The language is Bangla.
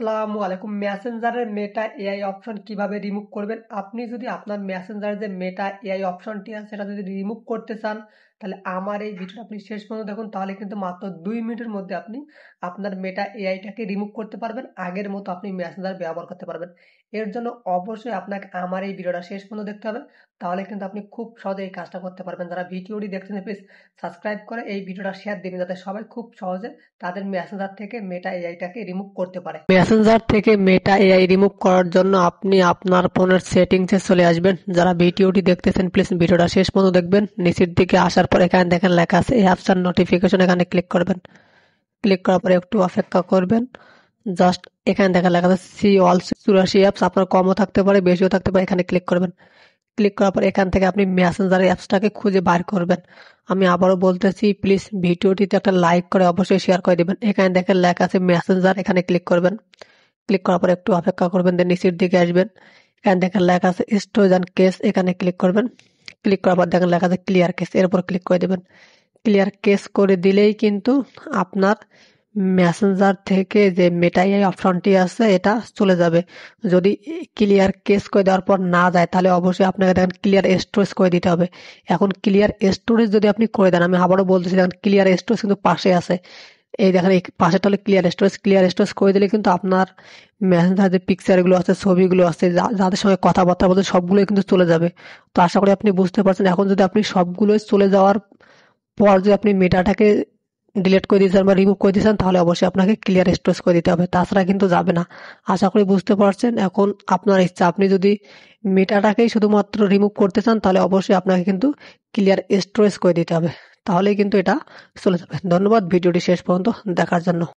আসসালামু আলাইকুম। মেসেঞ্জারের মেটা এআই অপশন কীভাবে রিমুভ করবেন? আপনি যদি আপনার মেসেঞ্জারের যে মেটা এআই অপশনটি আছে, সেটা যদি রিমুভ করতে চান, তাহলে আমার এই ভিডিওটা আপনি শেষ পর্যন্ত দেখুন। তাহলে কিন্তু মাত্র দুই মিনিটের মধ্যে আপনি আপনার মেটা এআইটাকে রিমুভ করতে পারবেন। আগের মতো আপনি মেসেঞ্জার ব্যবহার করতে পারবেন। এর জন্য অবশ্যই আপনাকে আমার এই ভিডিওটা শেষ পর্যন্ত দেখতে হবে। তাহলে কিন্তু আপনি খুব সহজে এই কাজটা করতে পারবেন। যারা ভিডিওটি দেখছেন প্লিজ সাবস্ক্রাইব করে এই ভিডিওটা শেয়ার দিবেন। যাতে সবাই খুব সহজে তাদের মেসেঞ্জার থেকে মেটা এআইটাকে রিমুভ করতে পারে। মেসেঞ্জার থেকে মেটা এআই রিমুভ করার জন্য আপনি আপনার ফোনের সেটিংসে চলে আসবেন। যারা ভিডিওটি দেখতেছেন প্লিজ ভিডিওটা শেষ পর্যন্ত দেখবেন। নিচের দিকে আসার পর এখানে দেখেন লেখা আছে, এই অ্যাপসার নোটিফিকেশন এখানে ক্লিক করবেন। ক্লিক করার পরে একটু অপেক্ষা করবেন। জাস্ট এখানে দেখা লেখা আছে সি অল চুরাশি অ্যাপস আপনার কমও থাকতে পারে, বেশিও থাকতে পারে, এখানে ক্লিক করবেন। ক্লিক করার পর এখান থেকে আপনি মেসেঞ্জার অ্যাপসটাকে খুঁজে বার করবেন। আমি আবারও বলতেছি প্লিজ ভিডিওটিতে একটা লাইক করে অবশ্যই শেয়ার করে দেবেন। এখানে দেখেন লেখা আছে মেসেঞ্জার এখানে ক্লিক করবেন। ক্লিক করার পর একটু অপেক্ষা করবেন দেন নিচের দিকে আসবেন। এখানে দেখেন লেখা আছে স্টোরেজ অ্যান্ড কেস এখানে ক্লিক করবেন। ক্লিক করার পর দেখেন লেখা আছে ক্লিয়ার কেস এর উপর ক্লিক করে দেবেন। ক্লিয়ার কেস করে দিলেই কিন্তু আপনার মেসেঞ্জার থেকে যে মেটাই অপশনটি আছে, এটা চলে যাবে। যদি ক্লিয়ার কেস করে দেওয়ার পর না যায়, তাহলে অবশ্যই আপনাকে দেখেন ক্লিয়ার স্টোরেজ করে দিতে হবে। এখন ক্লিয়ার স্টোরেজ যদি আপনি করে দেন, আমি আবারও বলতেছি, দেখেন ক্লিয়ার স্টোরেজ কিন্তু পাশে আছে। এই দেখেন, এই পাশেটা হলে ক্লিয়ার স্টোরেজ ক্লিয়ার স্টোরেজ করে দিলে কিন্তু আপনার মেসেঞ্জার যে পিকচারগুলো আছে, ছবিগুলো আছে যাদের সঙ্গে কথাবার্তা বলতে, সবগুলোই কিন্তু চলে যাবে। তো আশা করি আপনি বুঝতে পারছেন। এখন যদি আপনি সবগুলোই চলে যাওয়ার পর যদি আপনি মেটাটাকে ডিলিট করে দিয়েছেন বা রিমুভ করে দিয়েছেন, তাহলে অবশ্যই আপনাকে ক্লিয়ার স্টোরেজ করে দিতে হবে। তাছাড়া কিন্তু যাবে না। আশা করি বুঝতে পারছেন, এখন আপনার ইচ্ছা। আপনি যদি মেটাটাকেই শুধুমাত্র রিমুভ করতে চান, তাহলে অবশ্যই আপনাকে কিন্তু ক্লিয়ার স্টোরেজ করে দিতে হবে। তাহলেই কিন্তু এটা চলে যাবে। ধন্যবাদ, ভিডিওটি শেষ পর্যন্ত দেখার জন্য।